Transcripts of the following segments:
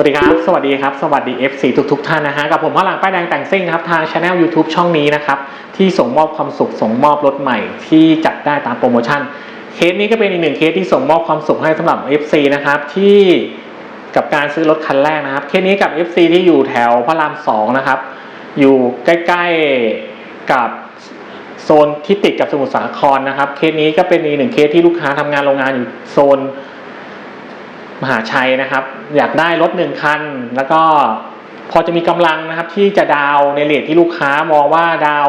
วัสดีครับ สวัสดีครับ สวัสดี FC ทุกทุกท่านนะฮะ กับผมพลังป้ายแดงแต่งซิ่งนะครับ ทางช anel YouTube ช่องนี้นะครับ ที่ส่งมอบความสุข ส่งมอบรถใหม่ที่จัดได้ตามโปรโมชั่น เคสนี้ก็เป็นอีกหนึ่งเคสที่ส่งมอบความสุขให้สำหรับ FC นะครับที่กับการซื้อรถคันแรกนะครับ เคสนี้กับ FC ที่อยู่แถวพระรามสองนะครับ อยู่ใกล้ๆกับโซนที่ติดกับสมุทรสาครนะครับ เคสนี้ก็เป็นอีกหนึ่งเคสที่ลูกค้าทำงานโรงงานอยู่โซน มหาชัยนะครับ อยากได้รถหนึ่งคัน แล้วก็พอจะมีกำลังนะครับ ที่จะดาวในเลทที่ลูกค้ามองว่าดาว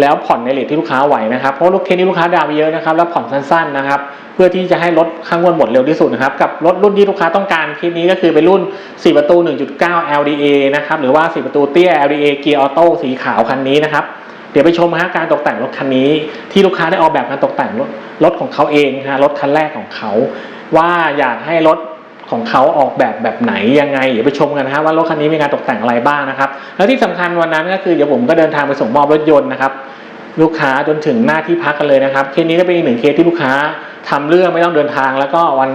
แล้วผ่อนในเลทที่ลูกค้าไหวนะครับเพราะรถเคสนี้ลูกค้าดาวเยอะนะครับแล้วผ่อนสั้นๆนะครับ เพื่อที่จะให้รถข้างวนหมดเร็วที่สุดนะครับกับรถรุ่นที่ลูกค้าต้องการเคสนี้ก็คือเป็นรุ่น 4 ประตู 1.9 LDA นะครับหรือว่า 4 ประตูเตี้ย LDA เกียร์ออโต้สีขาวคันนี้นะครับเดี๋ยวไปชมฮะการตกแต่งรถคันนี้ ที่ลูกค้าได้ออกแบบการตกแต่งรถรถของเขาเองฮะรถคันแรกของเขา ว่าอยากให้รถ ของเขาออกแบบแบบไหนยังไงเดี๋ยวไปชมกันนะฮะว่ารถคันนี้มีการตกแต่งอะไรบ้างนะครับ แล้วที่สำคัญวันนั้นก็คือเดี๋ยวผมก็เดินทางไปส่งมอบรถยนต์นะครับลูกค้าจนถึงหน้าที่พักกันเลยนะครับเคสนี้ก็เป็นอีกหนึ่งเคสที่ลูกค้าทำเรื่องไม่ต้องเดินทาง แล้วก็วัน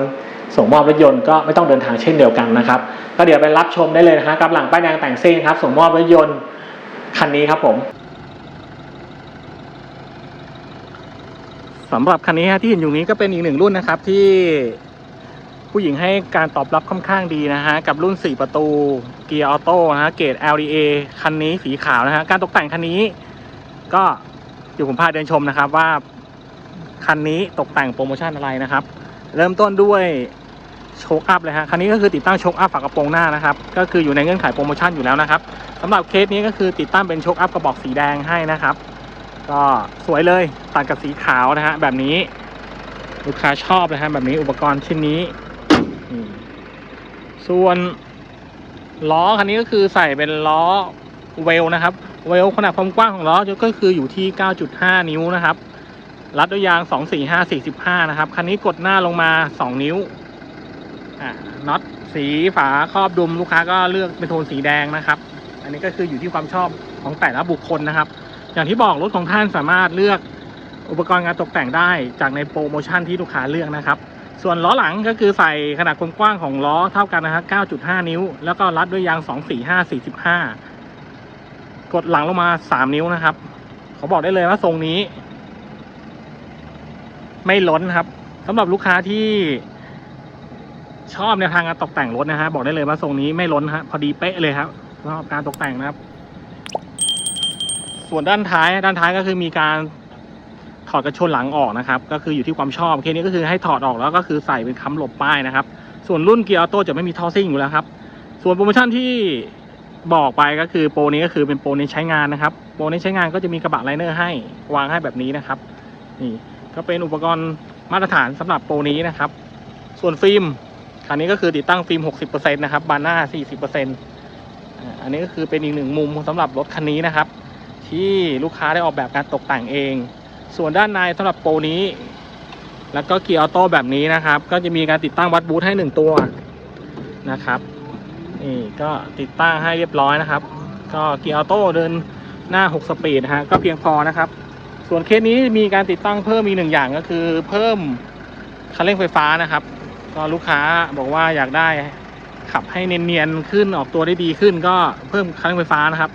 ส่งมอบรถยนต์ก็ไม่ต้องเดินทางเช่นเดียวกันนะครับก็เดี๋ยวไปรับชมได้เลยนะฮะกับหลังป้ายแดงแต่งซิ่งครับส่งมอบรถยนต์คันนี้ครับผมสำหรับคันนี้ที่เห็นอยู่นี้ก็เป็นอีกหนึ่งรุ่นนะครับที่ ผู้หญิงให้การตอบรับค่อนข้างดีนะฮะ กับรุ่น 4 ประตูเกียร์ออโต้นะฮะ เกรด LDA คันนี้สีขาวนะฮะ การตกแต่งคันนี้ ก็เดี๋ยวผมพาเดินชมนะครับว่า คันนี้ตกแต่งโปรโมชั่นอะไรนะครับ เริ่มต้นด้วยโชคอัพเลยฮะคันนี้ก็คือติดตั้งโชคอัพฝากระโปรงหน้านะครับ ก็คืออยู่ในเงื่อนไขโปรโมชั่นอยู่แล้วนะครับสำหรับเคสนี้ก็คือติดตั้งเป็นโชคอัพกระบอกสีแดงให้นะครับ ก็สวยเลยตัดกับสีขาวนะฮะแบบนี้ลูกค้าชอบนะฮะแบบนี้อุปกรณ์ชิ้นนี้ ส่วนล้อคันนี้ก็คือใส่เป็นล้อเวลนะครับ เวลขนาดความกว้างของล้อก็คืออยู่ที่ 9.5 นิ้วนะครับรัดด้วยยาง 245 45 นะครับ คันนี้กดหน้าลงมา 2 นิ้วอ่าน็อตสีฝาครอบดุมลูกค้าก็เลือกเป็นโทนสีแดงนะครับ อันนี้ก็คืออยู่ที่ความชอบของแต่ละบุคคลนะครับ อย่างที่บอกรถของท่านสามารถเลือกอุปกรณ์การตกแต่งได้จากในโปรโมชั่นที่ลูกค้าเลือกนะครับ ส่วนล้อหลังก็คือใส่ขนาดความกว้างของล้อเท่ากันนะครับ9.5 นิ้ว แล้วก็รัดด้วยยาง 245 45 กดหลังลงมา 3 นิ้วนะครับเขาบอกได้เลยว่าทรงนี้ ไม่ล้นครับสำหรับลูกค้าที่ชอบแนทางการตกแต่งรถนะฮะบอกได้เลยว่าทรงนี้ไม่ล้นฮะพอดีเป๊ะเลยครับสำหรับการตกแต่งนะครับ ส่วนด้านท้ายด้านท้ายก็คือมีการ ถอดกระชนหลังออกนะครับ ก็คืออยู่ที่ความชอบเคสนี้ก็คือให้ถอดออกแล้วก็คือใส่เป็นค้ำหลบป้ายนะครับ ส่วนรุ่นเกียร์ออโต้จะไม่มีท่อซิ่งอยู่แล้วครับ ส่วนโปรโมชั่นที่บอกไปก็คือโปรนี้ก็คือเป็นโปรในใช้งานนะครับ โปรในใช้งานก็จะมีกระบะไลเนอร์ให้วางให้แบบนี้นะครับ นี่ก็เป็นอุปกรณ์มาตรฐานสำหรับโปรนี้นะครับ ส่วนฟิล์มคันนี้ก็คือติดตั้งฟิล์ม 60%นะครับ บานหน้า 40%อันนี้ก็คือเป็นอีกหนึ่งมุมสำหรับรถคันนี้นะครับ ที่ลูกค้าได้ออกแบบการตกแต่งเอง ส่วนด้านในสำหรับโปรนี้ แล้วก็เกียร์ออโต้แบบนี้นะครับ ก็จะมีการติดตั้งวัดบูทให้หนึ่งตัวนะครับนี่ก็ติดตั้งให้เรียบร้อยนะครับ ก็เกียร์ออโต้เดินหน้า 6 สปีดนะฮะก็เพียงพอนะครับ ส่วนเคสนี้มีการติดตั้งเพิ่มอีกหนึ่งอย่างก็คือ เพิ่มคันเร่งไฟฟ้านะครับ ก็ลูกค้าบอกว่าอยากได้ขับให้เนียนๆขึ้นออกตัวได้ดีขึ้น ก็เพิ่มคันเร่งไฟฟ้านะครับ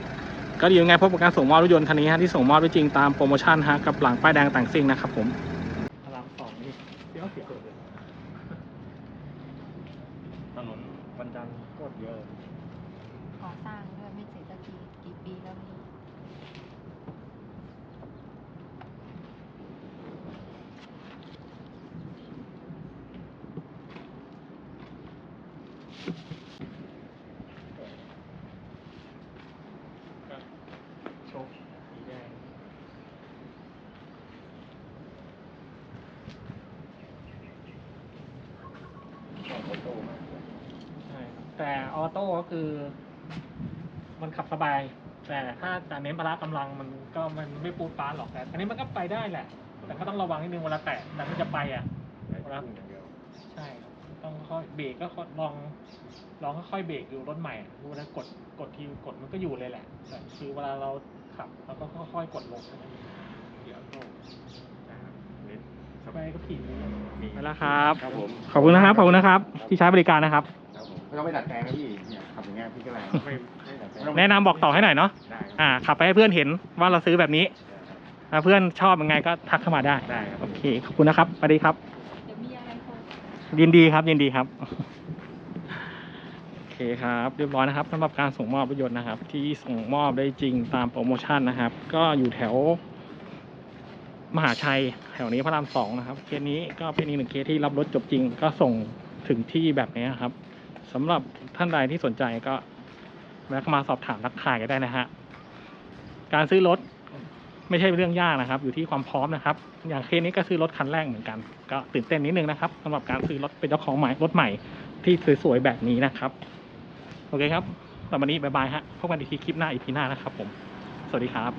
ก็ดียังไงพบกับการส่งมอบรถยนต์คันนี้ฮะที่ส่งมอบได้จริงตามโปรโมชั่นฮะกับหลังป้ายแดงแต่งซิ่งนะครับผมพลังสองนี่เดี๋ยวเสียเลยถนนวันจันโคตรเยอะก่อสร้างด้วยไม่เสร็จสักทีกี่ปีแล้วนี่ ก็โชคสีแดงใช่ แต่ออโต้ก็คือ มันขับสบาย แต่ถ้าจะเน้นพละกำลังมันก็มันไม่ปูดปานหรอกแต่อันนี้มันก็ไปได้แหละ แต่ก็ต้องระวังนิดนึงเวลาแตะแต่มันจะไปอะครับอย่างเดียวใช่ครับต้องค่อยเบรกก็ค่อยลองลองค่อยๆเบรกดูรถใหม่ดูแล้วกดกดทีกดมันก็อยู่เลยแหละแต่คือเวลาเราขับเราก็ค่อยๆกดลงเดี๋ยวโต้นะครับเน้นสไปบายก็ขี่มีไปแล้วครับครับผมขอบคุณนะครับ ขอบคุณนะครับ ที่ใช้บริการนะครับครับผม ไม่ต้องไปดัดแปลงนะพี่เนี่ยขับอย่างเงี้ยพี่ก็แรงไม่ไม่ดัดแปลงแนะนำบอกต่อให้หน่อยเนาะได้อ่าขับไปให้เพื่อนเห็นว่าเราซื้อแบบนี้ถ้าเพื่อนชอบยังไงก็ทักเข้ามาได้ ได้ครับ โอเคขอบคุณนะครับสวัสดีครับ เดี๋ยวมีอะไรโทร ยินดีครับยินดีครับ โอเคครับเรียบร้อยนะครับสำหรับการส่งมอบรถยนต์นะครับ ที่ส่งมอบได้จริงตามโปรโมชั่นนะครับ ก็อยู่แถว มหาชัย แถวนี้พระรามสองนะครับ เคสนี้ก็เป็นอีกหนึ่งเคสที่รับรถจบจริง ก็ส่งถึงที่แบบนี้ครับ สำหรับท่านใดที่สนใจก็แวะเข้ามาสอบถามรักขายกันได้นะฮะ การซื้อรถไม่ใช่เรื่องยากนะครับ อยู่ที่ความพร้อมนะครับ อย่างเคสนี้ก็ซื้อรถคันแรกเหมือนกัน ก็ตื่นเต้นนิดนึงนะครับสำหรับการซื้อรถเป็นเจ้าของใหม่รถใหม่ที่สวยๆแบบนี้นะครับ โอเคครับสำหรับวันนี้บายบายฮะพบกันอีกทีคลิปหน้าอีพีหน้านะครับผม สวัสดีครับ